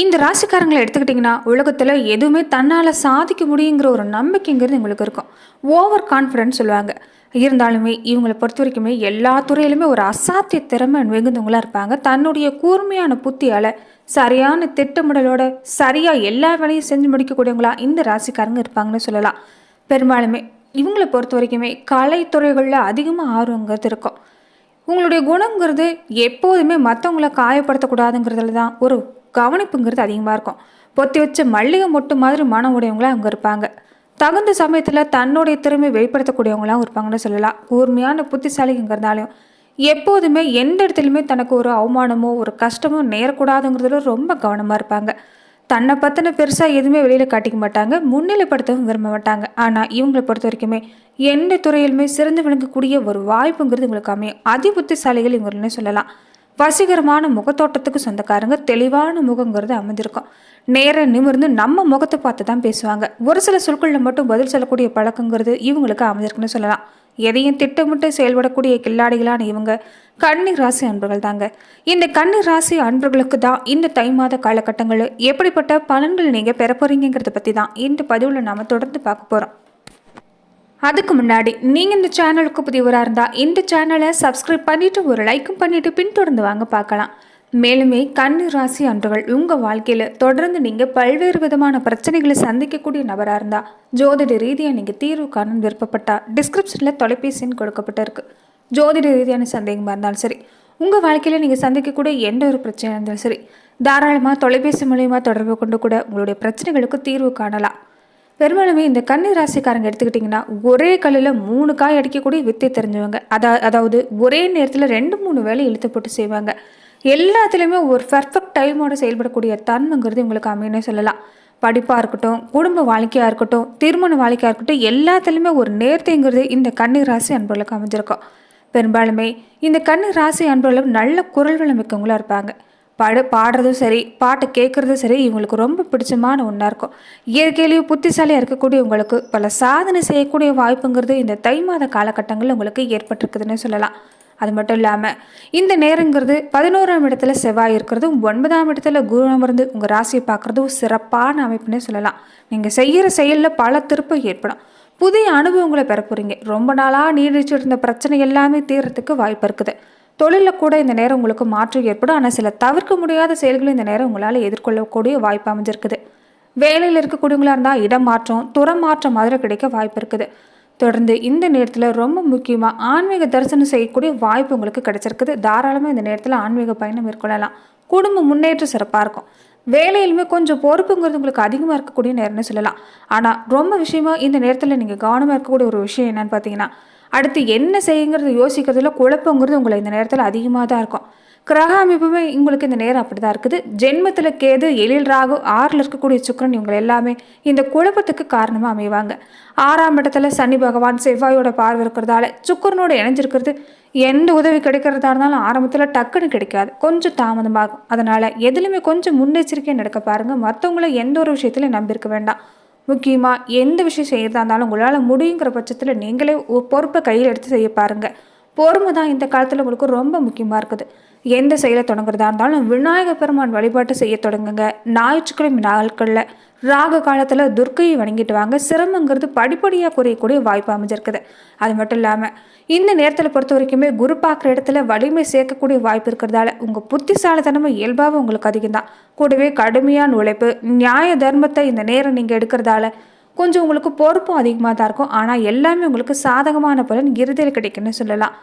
இந்த ராசிக்காரங்களை எடுத்துக்கிட்டிங்கன்னா உலகத்தில் எதுவுமே தன்னால் சாதிக்க முடியுங்கிற ஒரு நம்பிக்கைங்கிறது எங்களுக்கு இருக்கும். ஓவர் கான்ஃபிடன்ஸ் சொல்லுவாங்க. இருந்தாலுமே இவங்களை பொறுத்த வரைக்குமே எல்லா துறையிலுமே ஒரு அசாத்திய திறமை மிகுந்தவங்களாக இருப்பாங்க. தன்னுடைய கூர்மையான புத்தியால் சரியான திட்டமிடலோட சரியாக எல்லா வேலையும் செஞ்சு முடிக்கக்கூடியவங்களா இந்த ராசிக்காரங்க இருப்பாங்கன்னு சொல்லலாம். பெரும்பாலுமே இவங்களை பொறுத்த வரைக்குமே கலைத்துறைகளில் அதிகமாக ஆர்வங்கிறது இருக்கும். உங்களுடைய குணங்கிறது எப்போதுமே மற்றவங்கள காயப்படுத்தக்கூடாதுங்கிறதுல தான் ஒரு கவனிப்புங்கிறது அதிகமாக இருக்கும். பொத்தி வச்ச மல்லிகை மொட்டு மாதிரி மனம் உடையவங்களாம் அவங்க இருப்பாங்க. தகுந்த சமயத்தில் தன்னுடைய திறமை வெளிப்படுத்தக்கூடியவங்களாம் இருப்பாங்கன்னு சொல்லலாம். கூர்மையான புத்திசாலிங்கிறதாலையும் எப்போதுமே எந்த இடத்துலையுமே தனக்கு ஒரு அவமானமோ ஒரு கஷ்டமோ நேரக்கூடாதுங்கிறதுல ரொம்ப கவனமாக இருப்பாங்க. தன்னை பற்றின பெருசாக எதுவுமே வெளியில் காட்டிக்க மாட்டாங்க. முன்னிலைப்படுத்தவும் விரும்ப மாட்டாங்க. ஆனால் இவங்களை பொறுத்த வரைக்குமே எந்த துறையிலுமே சிறந்து விளங்கக்கூடிய ஒரு வாய்ப்புங்கிறது இவங்களுக்கு அமையும். அதி புத்திசாலிகள் இவங்களே சொல்லலாம். வசீகரமான முகத்தோட்டத்துக்கு சொந்தக்காரங்க தெளிவான முகங்கிறது அமைஞ்சிருக்கும் நேர நிமிர்ந்து நம்ம முகத்தை பார்த்து தான் பேசுவாங்க. ஒரு சில சொற்களில் மட்டும் பதில் சொல்லக்கூடிய பழக்கங்கிறது இவங்களுக்கு அமைஞ்சிருக்குன்னு சொல்லலாம். எதையும் திட்டமிட்டு செயல்படக்கூடிய கில்லாடிகளான இவங்க கன்னி ராசி அன்பர்கள் தாங்க. இந்த கன்னி ராசி அன்பர்களுக்கு தான் இந்த தை மாத காலகட்டங்கள் எப்படிப்பட்ட பலன்கள் நீங்கள் பெற போறீங்கிறத பற்றி தான் இந்த பதிவில் நாம் தொடர்ந்து பார்க்க போகிறோம் அதுக்கு முன்னாடி நீங்கள் இந்த சேனலுக்கு புதியவராக இருந்தால் இந்த சேனலை சப்ஸ்கிரைப் பண்ணிவிட்டு ஒரு லைக்கும் பண்ணிவிட்டு பின்தொடர்ந்து வாங்க பார்க்கலாம். மேலுமே கண்ணு ராசி அன்றுகள் உங்கள் வாழ்க்கையில் தொடர்ந்து நீங்கள் பல்வேறு விதமான பிரச்சனைகளை சந்திக்கக்கூடிய நபராக இருந்தால் ஜோதிட ரீதியாக நீங்கள் தீர்வு காணும் விருப்பப்பட்டால் டிஸ்கிரிப்ஷனில் தொலைபேசின்னு கொடுக்கப்பட்டிருக்கு. ஜோதிட ரீதியான சந்தேகமாக இருந்தாலும் சரி உங்கள் வாழ்க்கையில் நீங்கள் சந்திக்கக்கூடிய எந்த ஒரு பிரச்சனையாக இருந்தாலும் சரி தாராளமாக தொலைபேசி மூலயமா தொடர்பு கொண்டு கூட உங்களுடைய பிரச்சனைகளுக்கு தீர்வு காணலாம். பெரும்பாலுமே இந்த கன்னி ராசிக்காரங்க எடுத்துக்கிட்டிங்கன்னா ஒரே கல்லில் மூணு காய் அடிக்கக்கூடிய வித்தை தெரிஞ்சவங்க. அதா அதாவது ஒரே நேரத்தில் ரெண்டு மூணு வேலை இழுத்து போட்டு செய்வாங்க. எல்லாத்துலேயுமே ஒரு பர்ஃபெக்ட் டைமோட செயல்படக்கூடிய தன்மைங்கிறது உங்களுக்கு அமையனே சொல்லலாம். படிப்பாக இருக்கட்டும் குடும்ப வாழ்க்கையாக இருக்கட்டும் திருமண வாழ்க்கையாக இருக்கட்டும் எல்லாத்துலேயுமே ஒரு நேர்த்திங்கிறது இந்த கன்னி ராசி அன்பர்களுக்கு அமைஞ்சிருக்கும். பெரும்பாலுமே இந்த கன்னி ராசி அன்பர்களும் நல்ல குரல் வளம் மிக்கவங்களா இருப்பாங்க. பாடு பாடுறதும் சரி பாட்டு கேட்குறதும் சரி இவங்களுக்கு ரொம்ப பிடிச்சமான ஒன்றா இருக்கும். இயற்கையிலேயும் புத்திசாலியாக இருக்கக்கூடிய உங்களுக்கு பல சாதனை செய்யக்கூடிய வாய்ப்புங்கிறது இந்த தை மாத காலகட்டங்களில் உங்களுக்கு ஏற்பட்டிருக்குதுன்னு சொல்லலாம். அது மட்டும் இல்லாமல் இந்த நேரங்கிறது பதினோராம் இடத்துல செவ்வாய் இருக்கிறதும் ஒன்பதாம் இடத்துல குரு அமர்ந்து உங்கள் ராசியை பார்க்குறதும் சிறப்பான அமைப்புன்னே சொல்லலாம். நீங்கள் செய்கிற செயலில் பல திருப்பம் ஏற்படும். புதிய அனுபவங்களை பெற போகிறீங்க ரொம்ப நாளாக நீடிச்சுட்டு இருந்த பிரச்சனை எல்லாமே தீர்றதுக்கு வாய்ப்பு இருக்குது. தொழிலில் கூட இந்த நேரம் உங்களுக்கு மாற்றம் ஏற்படும். ஆனால் சில தவிர்க்க முடியாத செயல்களை இந்த நேரம் உங்களால் எதிர்கொள்ளக்கூடிய வாய்ப்பு அமைஞ்சிருக்குது. வேலையில் இருக்கக்கூடியவங்களா இருந்தால் இடம் மாற்றம் துறம் மாற்றம் மாதிரி கிடைக்க வாய்ப்பு இருக்குது. தொடர்ந்து இந்த நேரத்தில் ரொம்ப முக்கியமாக ஆன்மீக தரிசனம் செய்யக்கூடிய வாய்ப்பு உங்களுக்கு கிடைச்சிருக்குது. தாராளமாக இந்த நேரத்தில் ஆன்மீக பயணம் மேற்கொள்ளலாம். குடும்ப முன்னேற்றம் சிறப்பாக இருக்கும். வேலையிலுமே கொஞ்சம் பொறுப்புங்கிறது உங்களுக்கு அதிகமாக இருக்கக்கூடிய நேரம்னு சொல்லலாம். ஆனால் ரொம்ப விஷயமா இந்த நேரத்தில் நீங்கள் கவனமாக இருக்கக்கூடிய ஒரு விஷயம் என்னன்னு பார்த்தீங்கன்னா அடுத்து என்ன செய்யுங்கிறது யோசிக்கிறதுல குழப்பங்கிறது உங்களை இந்த நேரத்தில் அதிகமாக தான் இருக்கும். கிரக அமைப்புமே உங்களுக்கு இந்த நேரம் அப்படி தான் இருக்குது. ஜென்மத்தில் கேது எழில் ராகு ஆறில் இருக்கக்கூடிய சுக்கரன் இவங்க எல்லாமே இந்த குழப்பத்துக்கு காரணமாக அமைவாங்க. ஆறாம் இடத்துல சனி பகவான் செவ்வாயோட பார்வை இருக்கிறதால சுக்கரனோட இணைஞ்சிருக்கிறது எந்த உதவி கிடைக்கிறதா இருந்தாலும் ஆரம்பத்தில் டக்குன்னு கிடைக்காது. கொஞ்சம் தாமதமாகும். அதனால் எதுலையுமே கொஞ்சம் முன்னெச்சரிக்கையாக நடக்க பாருங்கள் மற்றவங்கள எந்த ஒரு விஷயத்துலையும் நம்பியிருக்க வேண்டாம். முக்கியமாக எந்த விஷயம் செய்கிறதா இருந்தாலும் உங்களால் முடியுங்கிற பட்சத்தில் நீங்களே ஒ- பொறுப்பை கையில் எடுத்து செய்ய பாருங்கள் பொறுமை தான் இந்த காலத்தில் உங்களுக்கு ரொம்ப முக்கியமாக இருக்குது. எந்த செயலை தொடங்குறதா இருந்தாலும் விநாயகர் பெருமான் வழிபாட்டு செய்ய தொடங்குங்க. ஞாயிற்றுக்கிழமை நாட்களில் ராக காலத்தில் துர்க்கையை வணங்கிட்டு வாங்க. சிரமங்கிறது படிப்படியாக குறையக்கூடிய வாய்ப்பு அமைஞ்சிருக்குது. அது மட்டும் இல்லாமல் இந்த நேரத்தில் பொறுத்த வரைக்குமே குரு பார்க்குற இடத்துல வலிமை சேர்க்கக்கூடிய வாய்ப்பு இருக்கிறதால உங்கள் புத்திசாலித்தனமும் இயல்பாகவும் உங்களுக்கு அதிகம் தான் கூடவே கடுமையான உழைப்பு நியாய தர்மத்தை இந்த நேரம் நீங்கள் எடுக்கிறதால கொஞ்சம் உங்களுக்கு பொறுப்பும் அதிகமாக தான் இருக்கும். ஆனால் எல்லாமே உங்களுக்கு சாதகமான பலன் இறுதியில் கிடைக்குன்னு சொல்லலாம்.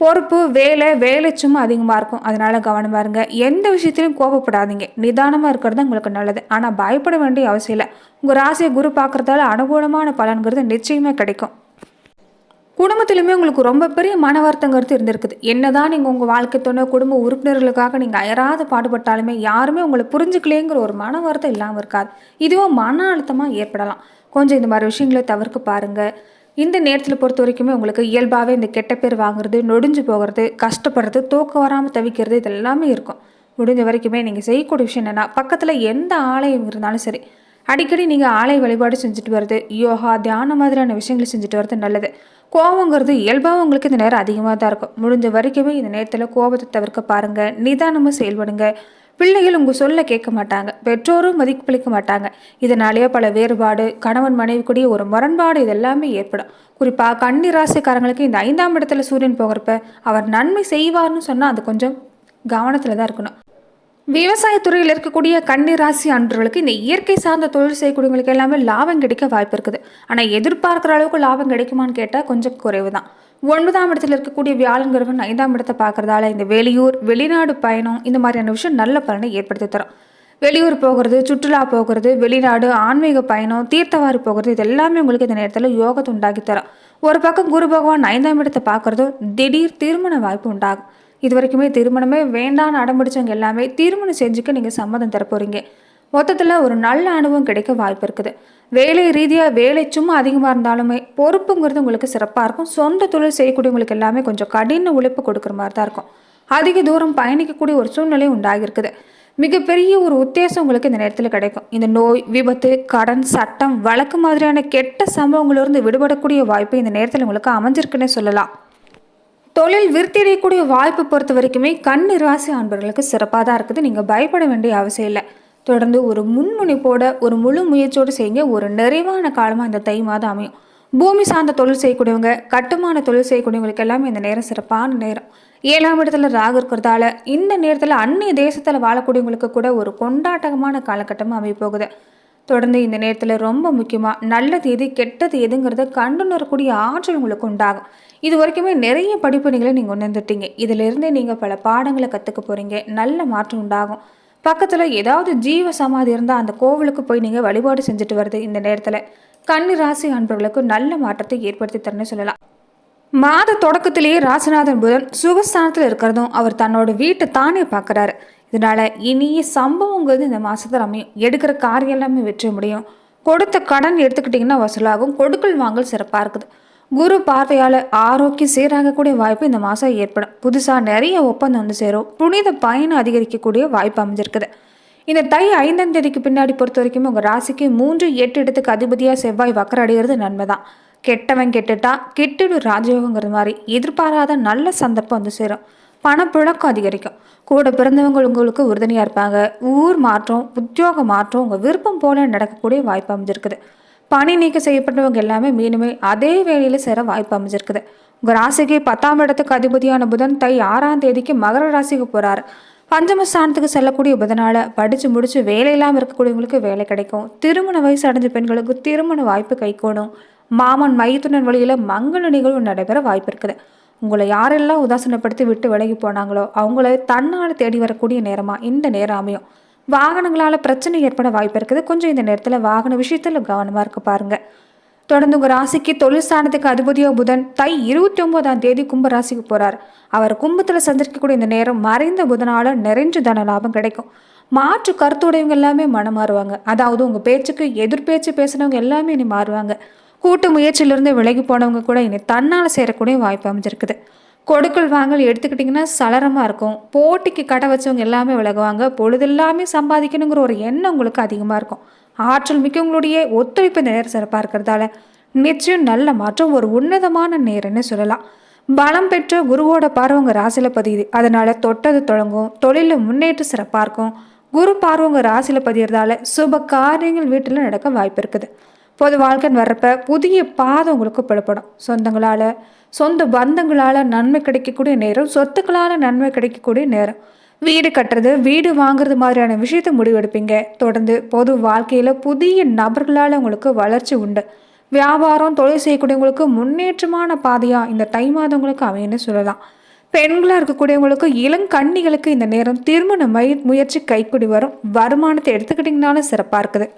பொறுப்பு வேலை வேலை சும்மா அதிகமாக இருக்கும். அதனால் கவனமாக இருங்க. எந்த விஷயத்திலையும் கோபப்படாதீங்க. நிதானமாக இருக்கிறது தான் உங்களுக்கு நல்லது. ஆனால் பயப்பட வேண்டிய அவசியம் இல்லை. உங்கள் ராசியை குரு பார்க்குறதால அனுகூலமான பலன்கிறது நிச்சயமாக கிடைக்கும். குடும்பத்திலுமே உங்களுக்கு ரொம்ப பெரிய மன வருத்தங்கிறது இருந்திருக்குது. என்னதான் நீங்கள் உங்கள் வாழ்க்கை துணை குடும்ப உறுப்பினர்களுக்காக நீங்கள் அயராத பாடுபட்டாலுமே யாருமே உங்களை புரிஞ்சுக்கலேங்கிற ஒரு மன வருத்தம் இல்லாமல் இருக்காது. இதுவும் மன அழுத்தமாக ஏற்படலாம். கொஞ்சம் இந்த மாதிரி விஷயங்களை தவிர்க்க பாருங்கள் இந்த நேரத்தில் பொறுத்த வரைக்குமே உங்களுக்கு இயல்பாகவே இந்த கெட்ட பேர் வாங்குறது நொடிஞ்சு போகிறது கஷ்டப்படுறது தூக்கம் வராமல் தவிக்கிறது இது எல்லாமே இருக்கும். முடிஞ்ச வரைக்குமே நீங்கள் செய்யக்கூடிய விஷயம் என்னென்னா பக்கத்தில் எந்த ஆலயம் இருந்தாலும் சரி அடிக்கடி நீங்கள் ஆலய வழிபாடு செஞ்சுட்டு வருது யோகா தியானம் மாதிரியான விஷயங்களை செஞ்சுட்டு வரது நல்லது. கோவங்கிறது இயல்பாக உங்களுக்கு இந்த நேரம் அதிகமாக தான் இருக்கும். முடிஞ்ச வரைக்குமே இந்த நேரத்தில் கோபத்தை தவிர்க்க பாருங்கள் நிதானமாக செயல்படுங்க. பிள்ளைகள் உங்கள் சொல்ல கேட்க மாட்டாங்க. பெற்றோரும் மதிப்பளிக்க மாட்டாங்க. இதனாலேயே பல வேறுபாடு கணவன் மனைவி ஒரு முரண்பாடு இதெல்லாமே ஏற்படும். குறிப்பாக கன்னி ராசிக்காரங்களுக்கு இந்த ஐந்தாம் இடத்துல சூரியன் போகிறப்ப அவர் நன்மை செய்வார்னு சொன்னால் அது கொஞ்சம் கவனத்தில் தான் இருக்கணும். விவசாயத்துறையில் இருக்கக்கூடிய கன்னி ராசி அன்றர்களுக்கு இந்த இயற்கை சார்ந்த தொழில் செய்யக்கூடியவங்களுக்கு எல்லாமே லாபம் கிடைக்க வாய்ப்பு இருக்குது. ஆனால் எதிர்பார்க்குற அளவுக்கு லாபம் கிடைக்குமான்னு கேட்டால் கொஞ்சம் குறைவு தான் ஒன்பதாம் இடத்துல இருக்கக்கூடிய வியாழங்கிரகம் ஐந்தாம் இடத்தை பார்க்கறதால இந்த வெளியூர் வெளிநாடு பயணம் இந்த மாதிரியான விஷயம் நல்ல பலனை ஏற்படுத்தி தரும். வெளியூர் போகிறது சுற்றுலா போகிறது வெளிநாடு ஆன்மீக பயணம் தீர்த்தவாரி போகிறது இது எல்லாமே உங்களுக்கு இந்த நேரத்தில் யோகத்தை உண்டாக்கி தரும். ஒரு பக்கம் குரு பகவான் ஐந்தாம் இடத்தை பார்க்குறதும் திடீர் திருமண வாய்ப்பு உண்டாகும். இது வரைக்குமே திருமணமே வேண்டான்னு அடம்பிடிச்சவங்க எல்லாமே திருமணம் செஞ்சுக்க நீங்கள் சம்மதம் தரப்போகிறீங்க மொத்தத்தில் ஒரு நல்ல அனுபவம் கிடைக்க வாய்ப்பு இருக்குது. வேலை ரீதியாக வேலை சும்மா அதிகமாக இருந்தாலுமே பொறுப்புங்கிறது உங்களுக்கு சிறப்பாக இருக்கும். சொந்த தொழில் செய்யக்கூடியவங்களுக்கு எல்லாமே கொஞ்சம் கடின உழைப்பு கொடுக்குற மாதிரி தான் இருக்கும். அதிக தூரம் பயணிக்கக்கூடிய ஒரு சூழ்நிலை உண்டாகிருக்குது மிகப்பெரிய ஒரு உத்தேசம் உங்களுக்கு இந்த நேரத்தில் கிடைக்கும். இந்த நோய் விபத்து கடன் சட்டம் வழக்கு மாதிரியான கெட்ட சம்பவங்களிலிருந்து விடுபடக்கூடிய வாய்ப்பு இந்த நேரத்தில் உங்களுக்கு அமைஞ்சிருக்குன்னே சொல்லலாம். தொழில் விருத்தியடையக்கூடிய வாய்ப்பு பொறுத்த வரைக்குமே கண் ராசி அன்பர்களுக்கு சிறப்பாக தான் இருக்குது. நீங்கள் பயப்பட வேண்டிய அவசியம் இல்லை. தொடர்ந்து ஒரு முன்முனைப்போட ஒரு முழு முயற்சியோடு செய்யுங்க. ஒரு நிறைவான காலமாக இந்த தை மாதம் அமையும். பூமி சார்ந்த தொழில் செய்யக்கூடியவங்க கட்டுமான தொழில் செய்யக்கூடியவங்களுக்கு எல்லாமே இந்த நேரம் சிறப்பான நேரம். ஏழாம் இடத்துல ராகு இருக்கிறதால இந்த நேரத்தில் அந்நிய தேசத்தில் வாழக்கூடியவங்களுக்கு கூட ஒரு கொண்டாட்டமான காலகட்டமாக அமைப்போகுது தொடர்ந்து இந்த நேரத்தில் ரொம்ப முக்கியமாக நல்லது எது கெட்டது எதுங்கிறத கண்டுணரக்கூடிய ஆற்றல் உங்களுக்கு உண்டாகும். இது வரைக்குமே நிறைய படிப்பணிகளை நீங்கள் உணர்ந்துட்டீங்க. இதிலிருந்தே நீங்கள் பல பாடங்களை கற்றுக்க போகிறீங்க நல்ல மாற்றம் உண்டாகும். பக்கத்தில் ஏதாவது ஜீவ சமாதி இருந்தால் அந்த கோவிலுக்கு போய் நீங்கள் வழிபாடு செஞ்சுட்டு வருது இந்த நேரத்தில். கன்னி ராசி அன்பர்களுக்கு நல்ல மாற்றத்தை ஏற்படுத்தி தரணும்னு சொல்லலாம். மாத தொடக்கத்திலேயே ராசிநாதன் புதன் சுகஸ்தானத்தில் இருக்கிறதும் அவர் தன்னோட வீட்டை தானே பார்க்குறாரு இதனால இனிய சம்பவங்கிறது இந்த மாதத்தில் அமையும். எடுக்கிற காரியம் எல்லாமே வெற்றி முடியும் கொடுத்த கடன் எடுத்துக்கிட்டிங்கன்னா வசூலாகும். கொடுக்கல் வாங்கல் சிறப்பாக இருக்குது. குரு பார்வையால் ஆரோக்கியம் சீராகக்கூடிய வாய்ப்பு இந்த மாதம் ஏற்படும். புதுசாக நிறைய ஒப்பந்தம் வந்து சேரும். புனித பயணம் அதிகரிக்கக்கூடிய வாய்ப்பு அமைஞ்சிருக்குது. இந்த தை ஐந்தாம் தேதிக்கு பின்னாடி பொறுத்த வரைக்கும் உங்கள் ராசிக்கு மூன்று எட்டு இடத்துக்கு அதிபதியாக செவ்வாய் வக்கர அடைகிறது நன்மை தான் கெட்டவன் கெட்டுட்டா கெட்டுடு ராஜயோகங்கிற மாதிரி எதிர்பாராத நல்ல சந்தர்ப்பம் வந்து சேரும். பணப்புழக்கம் அதிகரிக்கும். கூட பிறந்தவங்க உங்களுக்கு உறுதுணையாக இருப்பாங்க. ஊர் மாற்றம் உத்தியோக மாற்றம் உங்கள் விருப்பம் போல நடக்கக்கூடிய வாய்ப்பு அமைஞ்சிருக்குது. பணி நீக்கம் செய்யப்பட்டவங்க எல்லாமே மீனுமே அதே வேலையில் சேர வாய்ப்பு அமைஞ்சிருக்குது. உங்கள் ராசிக்கு பத்தாம் இடத்துக்கு அதிபதியான புதன் தை ஆறாம் தேதிக்கு மகர ராசிக்கு போகிறாரு பஞ்சமஸ்தானத்துக்கு செல்லக்கூடிய புதனால படித்து முடித்து வேலை இல்லாமல் இருக்கக்கூடியவங்களுக்கு வேலை கிடைக்கும். திருமண வயசு அடைஞ்ச பெண்களுக்கு திருமண வாய்ப்பு கைகூடும். மாமன் மைத்துனன் வழியில் மங்கள நிகழ்வு நடைபெற வாய்ப்பு இருக்குது. உங்களை யாரெல்லாம் உதாசீனப்படுத்தி விட்டு விலகி போனாங்களோ அவங்கள தன்னால் தேடி வரக்கூடிய நேரமாக இந்த நேரம் அமையும். வாகனங்களால் பிரச்சனை ஏற்பட வாய்ப்பு இருக்குது. கொஞ்சம் இந்த நேரத்தில் வாகன விஷயத்தில் கவனமாக இருக்க பாருங்கள் தொடர்ந்து உங்கள் ராசிக்கு தொழில் ஸ்தானத்துக்கு அதிபதியோ புதன் தை இருபத்தி ஒன்பதாம் தேதி கும்ப ராசிக்கு போகிறார் அவர் கும்பத்தில் சந்திரிக்கக்கூடிய இந்த நேரம் மறைந்த புதனால நிறைஞ்ச தன லாபம் கிடைக்கும். மாற்று கருத்துடையவங்க எல்லாமே மனம் மாறுவாங்க. அதாவது உங்கள் பேச்சுக்கு எதிர்பேச்சு பேசுனவங்க எல்லாமே இனி மாறுவாங்க. கூட்டு முயற்சியிலிருந்து விலகி போனவங்க கூட இனி தன்னால் சேரக்கூடிய வாய்ப்பு அமைஞ்சிருக்குது. கொடுக்கல் வாங்கல் எடுத்துக்கிட்டிங்கன்னா சலரமாக இருக்கும். போட்டிக்கு கடை வச்சவங்க எல்லாமே விலகுவாங்க. பொழுதெல்லாமே சம்பாதிக்கணுங்கிற ஒரு எண்ணம் உங்களுக்கு அதிகமாக இருக்கும். ஆற்றல் மிக்கவங்களுடைய ஒத்துழைப்பு நேரம் சிறப்பாக இருக்கிறதால நிச்சயம் நல்ல மாற்றம் ஒரு உன்னதமான நேரம்னு சொல்லலாம். பலம் பெற்ற குருவோட பார்வை உங்கள் ராசியில் பதியுது. அதனால தொட்டது தொடங்கும். தொழிலில் முன்னேற்றம் சிறப்பாக இருக்கும். குரு பார்வை உங்கள் ராசியில் பதியறதால சுப காரியங்கள் வீட்டில் நடக்க வாய்ப்பு இருக்குது. பொது வாழ்க்கைன்னு வர்றப்ப புதிய பாதை உங்களுக்கு பிளப்படும் சொந்தங்களால் சொந்த பந்தங்களால் நன்மை கிடைக்கக்கூடிய நேரம் சொத்துக்களால் நன்மை கிடைக்கக்கூடிய நேரம். வீடு கட்டுறது வீடு வாங்குறது மாதிரியான விஷயத்தை முடிவெடுப்பீங்க. தொடர்ந்து பொது வாழ்க்கையில் புதிய நபர்களால் உங்களுக்கு வளர்ச்சி உண்டு. வியாபாரம் தொழில் செய்யக்கூடியவங்களுக்கு முன்னேற்றமான பாதையாக இந்த தை மாதவங்களுக்கு அமையன்னு சொல்லலாம். பெண்களாக இருக்கக்கூடியவங்களுக்கு இளங்கன்னிகளுக்கு இந்த நேரம் திருமண மை முயற்சி கைக்குடி வரும். வருமானத்தை எடுத்துக்கிட்டிங்கனாலும் சிறப்பாக இருக்குது.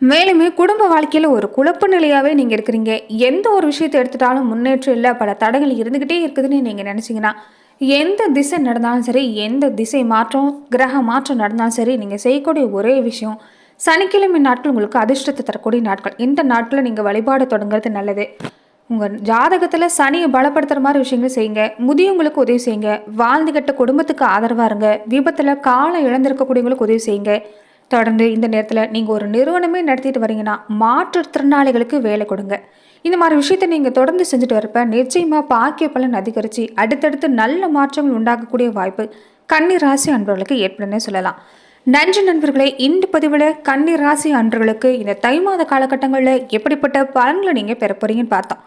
மேலுமே குடும்ப வாழ்க்கையில் ஒரு குழப்ப நிலையாகவே நீங்கள் இருக்கிறீங்க. எந்த ஒரு விஷயத்தை எடுத்துட்டாலும் முன்னேற்றம் இல்லை பல தடைகள் இருந்துக்கிட்டே இருக்குதுன்னு நீங்கள் நினச்சிங்கன்னா எந்த திசை நடந்தாலும் சரி எந்த திசை மாற்றம் கிரக மாற்றம் நடந்தாலும் சரி நீங்கள் செய்யக்கூடிய ஒரே விஷயம் சனிக்கிழமை நாட்கள் உங்களுக்கு அதிர்ஷ்டத்தை தரக்கூடிய நாட்கள். இந்த நாட்களில் நீங்கள் வழிபாடு தொடங்குறது நல்லது. உங்கள் ஜாதகத்தில் சனியை பலப்படுத்துகிற மாதிரி விஷயங்கள் செய்யுங்க. முதியவங்களுக்கு உதவி செய்யுங்க. வாழ்ந்துகிட்ட குடும்பத்துக்கு ஆதரவாக இருங்க. விபத்தில் காலம் இழந்திருக்கக்கூடியவங்களுக்கு உதவி செய்யுங்க. தொடர்ந்து இந்த நேரத்தில் நீங்கள் ஒரு நிறுவனமே நடத்திட்டு வரீங்கன்னா மாற்றுத்திறனாளிகளுக்கு வேலை கொடுங்க. இந்த மாதிரி விஷயத்தை நீங்கள் தொடர்ந்து செஞ்சுட்டு வரப்ப நிச்சயமாக பாக்கிய பலன் அதிகரித்து அடுத்தடுத்து நல்ல மாற்றங்கள் உண்டாக்கக்கூடிய வாய்ப்பு கன்னி ராசி அன்பர்களுக்கு ஏற்படும்னே சொல்லலாம். நன்றி நண்பர்களே இந்த பதிவில் கன்னி ராசி அன்பர்களுக்கு இந்த தை மாத காலகட்டங்களில் எப்படிப்பட்ட பலன்களை நீங்கள் பெற போறீங்கன்னு பார்த்தோம்.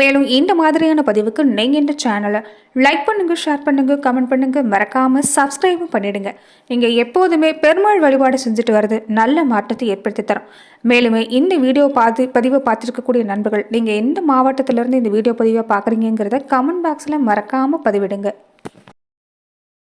மேலும் இந்த மாதிரியான பதிவுக்கு நீங்கள் இந்த சேனலை லைக் பண்ணுங்கள் ஷேர் பண்ணுங்கள் கமெண்ட் பண்ணுங்கள் மறக்காமல் சப்ஸ்கிரைபும் பண்ணிடுங்க. நீங்கள் எப்போதுமே பெருமாள் வழிபாடு செஞ்சுட்டு வர்றது நல்ல மாற்றத்தை ஏற்படுத்தி தரும். மேலுமே இந்த வீடியோ பார்த்து பதிவை பார்த்துருக்கக்கூடிய நண்பர்கள் நீங்கள் எந்த மாவட்டத்திலேருந்து இந்த வீடியோ பதிவை பார்க்குறீங்கிறத கமெண்ட் பாக்ஸில் மறக்காமல் பதிவிடுங்க.